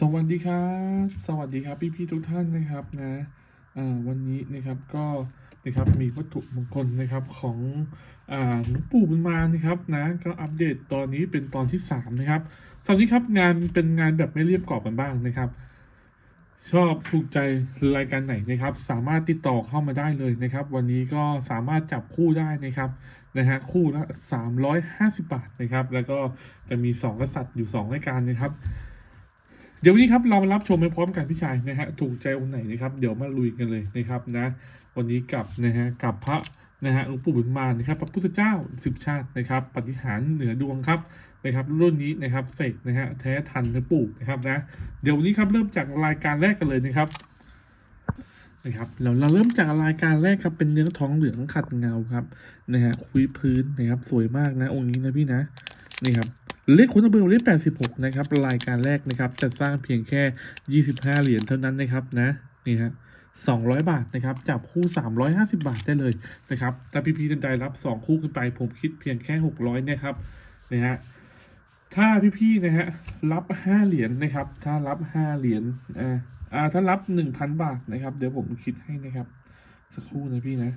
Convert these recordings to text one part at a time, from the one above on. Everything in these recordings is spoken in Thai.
สวัสดีครับ สวัสดีครับพี่พี่ๆทุกท่านนะครับนะอ่าวันนี้นะครับก็นะครับมีวัตถุมงคลนะครับของอ่าหลวงปู่บุญมานะครับนะก็อัปเดตตอนนี้เป็นตอนที่สามนะครับตอนนี้ครับงานเป็นงานแบบไม่เรียบกรอบกันบ้างนะครับ ชอบถูกใจรายการไหนนะครับ สามารถติดต่อเข้ามาได้เลยนะครับ วันนี้ก็สามารถจับคู่ได้นะครับนะฮะคู่ละ350 บาทนะครับ แล้วก็จะมี 2 กษัตริย์อยู่ 2 รายการนะครับ เดี๋ยววันนี้ครับเรามารับชมไปพร้อมกันพี่ชายนะฮะถูกใจองค์ไหนนะครับเดี๋ยวมาลุยกันเลยนะครับนะวันนี้กับนะฮะกับพระนะฮะหลวงปู่บุญมานะครับพระพุทธเจ้าสิบชาตินะครับปฏิหารเหนือดวงครับนะครับรุ่นนี้นะครับเสกนะฮะแท้ทันหลวงปู่นะครับนะเดี๋ยววันนี้ครับเริ่มจากรายการแรกกันเลยนะครับนะครับเราเราเริ่มจากรายการแรกครับเป็นเนื้อทองเหลืองขัดเงาครับนะฮะคุยพื้นนะครับสวยมากนะองค์นี้นะพี่นะนี่ครับ เลขคุณเบอร์เลขแปดสิบหกนะครับรายการแรกนะครับจะสร้างเพียงแค่ยี่สิบห้าเหรียญเท่านั้นนะครับนะนี่ฮะสองร้อยบาทนะครับจับคู่สามร้อยห้าสิบาทได้เลยนะครับถ้าพี่พี่ๆท่านใดรับสองคู่ขึ้นไป ผมคิดเพียงแค่หกร้อยนะครับนะฮะถ้าพี่ๆนะฮะรับห้าเหรียญนะครับ ถ้ารับห้าเหรียญอ่าอ่าถ้ารับหนึ่งพันบาทนะครับ เดี๋ยวผมคิดให้นะครับ สักครู่นะพี่นะ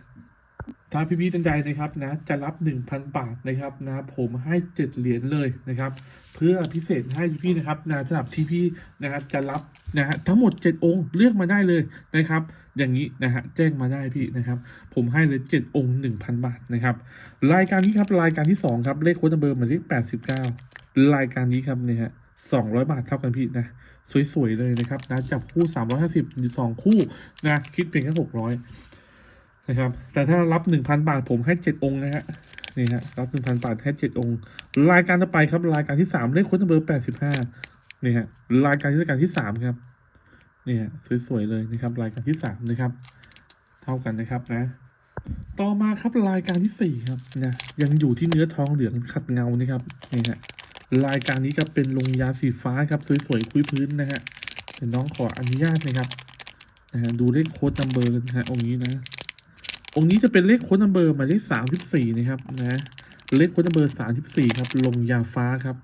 ถ้าพี่ๆท่านใดนะครับนะจะรับหนึ่งพันบาทนะครับนะผมให้เจ็ดเหรียญเลยนะครับ เพื่อพิเศษให้พี่ๆนะครับนะสำหรับที่พี่นะครับจะรับนะฮะทั้งหมดเจ็ดองค์เลือกมาได้เลยนะครับ อย่างนี้นะฮะแจ้งมาได้พี่นะครับ ผมให้เลยเจ็ดองค์หนึ่งพันบาทนะครับ รายการนี้ครับรายการที่สองครับเลขโค้ดเบอร์หมายเลขแปดสิบเก้ารายการนี้ครับเนี่ยฮะสองร้อยบาทเท่ากันพี่นะสวยๆเลยนะครับนะจับคู่สามร้อยห้าสิบอยู่สองคู่นะคิดเพียงแค่หกร้อย นะครับ แต่ถ้ารับหนึ่งพันบาทผมให้เจ็ดองค์นะฮะนี่ฮะรับหนึ่งพันบาทให้เจ็ดองค์ รายการต่อไปครับ รายการที่สามเลขโค้ดเบอร์แปดสิบห้านี่ฮะรายการที่รายการที่สามครับนี่ฮะสวยๆเลยนะครับ รายการที่สามนะครับ เท่ากันนะครับนะ ต่อมาครับรายการที่สี่ครับนะยังอยู่ที่เนื้อทองเหลืองขัดเงานะครับนี่ฮะรายการนี้ก็เป็นลงยาสีฟ้าครับสวยๆคุยพื้นนะฮะเดี๋ยวน้องขออนุญาตนะครับนะฮะดูเลขโค้ดนัมเบอร์กันนะฮะองค์นี้นะ องค์นี้จะเป็นเลขโค้ดนัมเบอร์หมายเลขสามสิบสี่นะครับนะเลขโค้ดนัมเบอร์สามสิบสี่ครับลงยาฟ้าครับ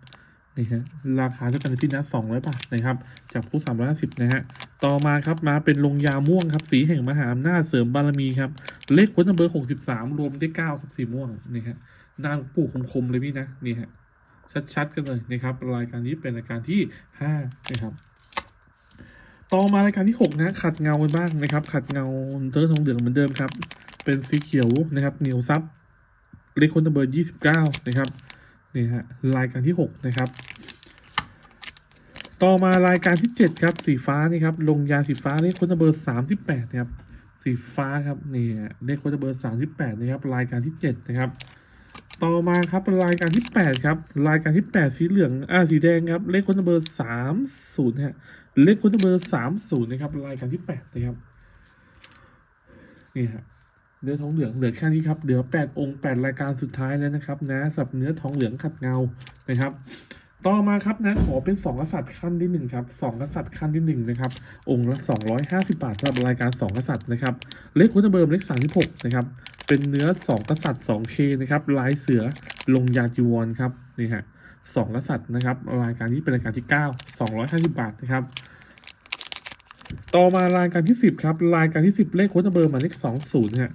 นี่ฮะราคาเท่ากันที่นะสองร้อยบาทนะครับ จากผู้สามร้อยห้าสิบนะฮะต่อมาครับมาเป็นลงยาม่วงครับ สีแห่งมหาอำนาจเสริมบารมีครับ เลขโค้ดนัมเบอร์หกสิบสามรวมได้เก้าครับสีม่วงนี่ฮะนางปู่คมๆเลยพี่นะนี่ฮะชัดๆกันเลยนะครับรายการนี้เป็นรายการที่ห้านะครับต่อมารายการที่หกนะ ขัดเงากันบ้างนะครับ ขัดเงาเทอทองเหลืองเหมือนเดิมครับ เป็นสีเขียวนะครับเหนียวซับเลขคนัมเบอร์ยี่สิบเก้านะครับนี่ฮะรายการที่หกนะครับ ต่อมารายการที่เจ็ดครับสีฟ้านี่ครับลงยาสีฟ้าเลขคนัมเบอร์สามสิบแปดนะครับสีฟ้าครับนี่เลขค้ดเบอร์สามสิบแปดนะครับรายการที่เจ็ดนะครับต่อมาครับรายการที่แปดครับ รายการที่แปดสีเหลืองอ่าสีแดงครับ เลขค้ดเบอร์สามศูนย์ฮะเลขค้ดเบอร์สามศูนย์นะครับ รายการที่แปดนะครับนี่ฮะ เนื้อทองเหลืองเหลือแค่นี้ครับเหลือแปดองค์แปดรายการสุดท้ายแล้วนะครับนะสับเนื้อทองเหลืองขัดเงานะครับ ต่อมาครับนะขอเป็นสองกษัตริย์ขั้นที่หนึ่งครับสองกษัตริย์ขั้นที่หนึ่งนะครับ องค์ละสองร้อยห้าสิบาทสำหรับรายการสองกษัตริย์นะครับ เลขคุณเบอร์มเลขสามสิบหกนะครับ เป็นเนื้อสองกษัตริย์สองเคนะครับ ลายเสือลงยาจีวรครับนี่ฮะสองกษัตริย์นะครับ รายการนี้เป็นรายการที่เก้าสองร้อยห้าสิบาทนะครับ ต่อมารายการที่สิบครับรายการที่สิบเลขโค้ดเบอร์หมายเลขสองศูนย์ฮะ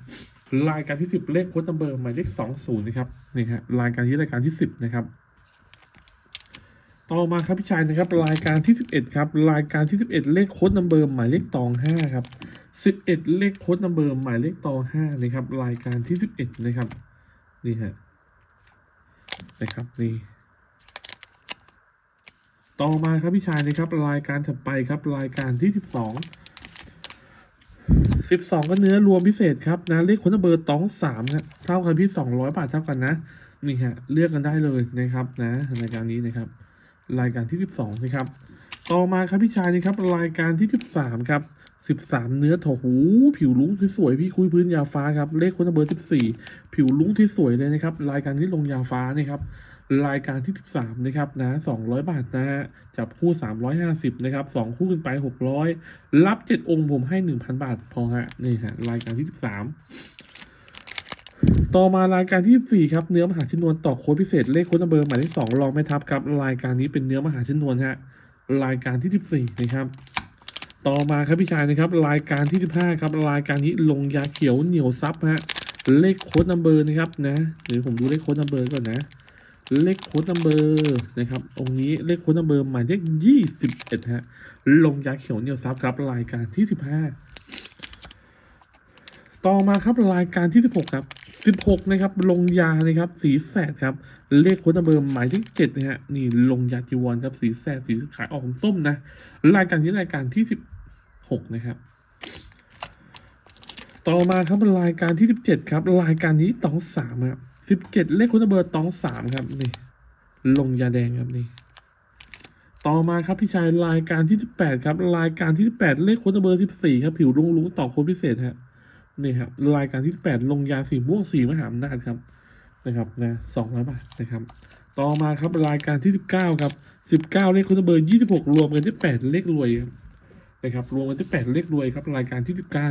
รายการที่สิบเลขโค้ดเบอร์หมายเลขสองศูนย์นะครับนี่ฮะรายการที่รายการที่สิบนะครับ ต่อมาครับพี่ชายนะครับ รายการที่สิบเอ็ดครับ รายการที่สิบเอ็ดเลขโค้ดนัมเบอร์หมายเลขตองห้าครับสิบเอ็ดเลขโค้ดนัมเบอร์หมายเลขตองห้านะครับ รายการที่สิบเอ็ดนะครับนี่ฮะนะครับนี่ ต่อมาครับพี่ชายนะครับรายการถัดไปครับรายการที่สิบสองสิบสองก็เนื้อรวมพิเศษครับนะเลขคนเบอร์ตองสามครับเท่ากันพี่สองร้อยบาทเท่ากันนะนี่ฮะเลือกกันได้เลยนะครับนะรายการนี้นะครับ รายการที่ 12 นะครับ ต่อมาครับพี่ชายนะครับรายการที่ 13 ครับ13เนื้อถหูผิวลุ้งที่สวยพี่คุยพื้นยาฟ้าครับเลขคนเบอร์14ผิวลุ้งที่สวยเลยนะครับ รายการที่ลงยาฟ้านะครับ รายการที่ 13 นะครับนะ 200 บาทนะฮะจับคู่ 350 นะครับ 2 คู่ขึ้นไป 600 รับ 7 องค์ผมให้ 1,000 บาท พอฮะ นี่ฮะ รายการที่ 13 ต่อมารายการที่ 4 ครับ เนื้อมหาชนวนต่อโค้ดพิเศษเลขโค้ดนัมเบอร์หมายเลขสองรองไม่ทับครับ รายการนี้เป็นเนื้อมหาชนวนฮะ รายการที่สิบสี่นะครับ ต่อมาครับพี่ชายนะครับ รายการที่สิบห้าครับ รายการนี้ลงยาเขียวเหนียวซับฮะ เลขโค้ดนัมเบอร์นะครับนะเดี๋ยวผมดูเลขโค้ดนัมเบอร์ก่อนนะ เลขโค้ดนัมเบอร์นะครับองค์นี้เลขโค้ดนัมเบอร์หมายเลขยี่สิบเอ็ดฮะ ลงยาเขียวเหนียวซับครับรายการที่สิบห้าต่อมาครับรายการที่สิบหกครับสิบหกนะครับ ลงยานะครับสีแสดครับ เลขโค้ดนัมเบอร์หมายเลขเจ็ดนะฮะนี่ลงยาจีวรครับสีแสดสีขายออกส้มนะ รายการนี้รายการที่สิบหกนะครับต่อมาครับรายการที่สิบเจ็ดครับ รายการนี้ตองสามครับ สิบเจ็ดเลขคุณเบอร์ตองสามครับนี่ ลงยาแดงครับนี่ ต่อมาครับพี่ชายรายการที่สิบแปดครับ รายการที่สิบแปดเลขคุณเบอร์สิบสี่ครับ ผิวรุ้งรุ้งต่อโค้ดพิเศษฮะนี่ครับรายการที่สิบแปดลงยาสีม่วงสีมหาอำนาจครับนะครับนะสองร้อยบาทนะครับ ต่อมาครับรายการที่สิบเก้าครับสิบเก้าเลขคุณเบอร์ยี่สิบหกรวมกันที่แปดเลขรวยครับนะครับรวมกันที่แปดเลขรวยครับ รายการที่สิบเก้า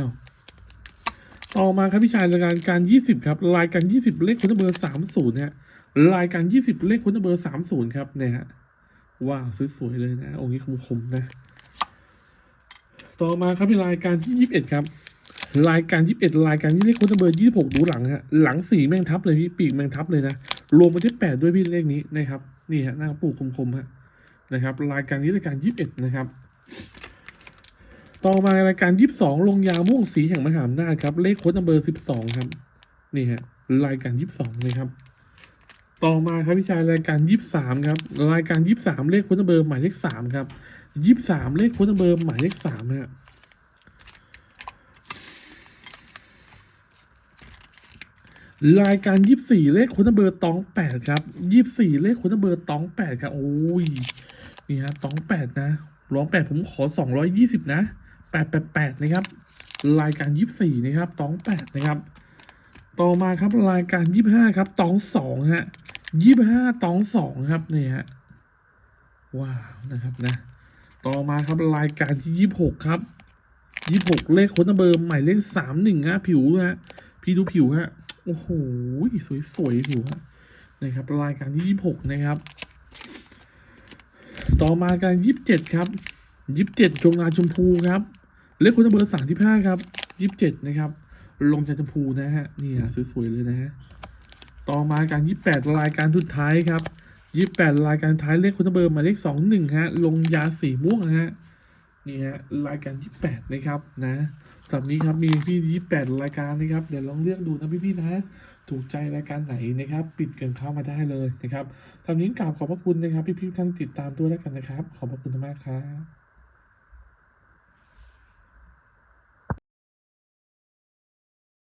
ต่อมาครับพี่ชายรายการการยี่สิบครับ รายการยี่สิบเลขคุณเบอร์สามศูนย์ฮะรายการยี่สิบเลขคุณเบอร์สามศูนย์ครับเนี่ยฮะว้าวสวยๆเลยนะองค์นี้คมๆนะ ต่อมาครับพี่รายการที่ยี่สิบเอ็ดครับ รายการยี่สิบเอ็ดรายการที่เลขคุณเบอร์ยี่สิบหกดูหลังฮะหลังสีแมงทับเลยพี่ปีกแมงทับเลยนะรวมกันที่แปดด้วยพี่เลขนี้นะครับนี่ฮะหน้าปูคมๆฮะนะครับ รายการนี้รายการยี่สิบเอ็ดนะครับ ต่อมารายการยี่สิบสองลงยาม่วงสีแห่งมหาอำนาจครับ เลขโค้ดนัมเบอร์สิบสองครับ นี่ฮะรายการยี่สิบสองนะครับ ต่อมาครับพี่ชายรายการยี่สิบสามครับ รายการยี่สิบสามเลขโค้ดนัมเบอร์หมายเลขสามครับยี่สิบสามเลขโค้ดนัมเบอร์หมายเลขสามฮะรายการยี่สิบสี่เลขโค้ดนัมเบอร์ตองแปดครับยี่สิบสี่เลขโค้ดนัมเบอร์ตองแปดครับโอ้ยนี่ฮะตองแปดนะร้องแปดผมขอสองร้อยยี่สิบนะ แปดแปดแปดนะครับ รายการยี่สี่นะครับตองแปดนะครับ ต่อมาครับรายการยี่ห้าครับตองสองฮะยี่ห้าตองสองครับนี่ฮะว้าวนะครับนะ ต่อมาครับรายการที่ยี่หกครับยี่หกเลขค้ดเบอร์หมายเลขสามหนึ่งฮะผิวฮะพี่ดูผิวฮะโอ้โหสวยๆผิวฮะนะครับรายการที่ยี่หกนะครับ ต่อมาการยี่สิบเจ็ดครับยี่สิบเจ็ดจงนาชมพูครับ เลขคุณเบอร์สามที่ห้าครับยี่สิบเจ็ดนะครับ ลงจากชมพูนะฮะนี่ฮะสวยๆเลยนะฮะต่อมาการยี่สิบแปดรายการสุดท้ายครับยี่สิบแปดรายการท้ายเลขคุณเบอร์มาเลขสองหนึ่งฮะลงยาสีม่วงนะฮะนี่ฮะรายการยี่สิบแปดนะครับนะสำหรับนี้ครับมีพี่ยี่สิบแปดรายการนะครับเดี๋ยวลองเลือกดูนะพี่ๆนะถูกใจรายการไหนนะครับ ปิดกันเข้ามาได้เลยนะครับทำนี้กราบขอบพระคุณนะครับ พี่ๆท่านติดตามด้วยแล้วกันนะครับ ขอบพระคุณมากครับ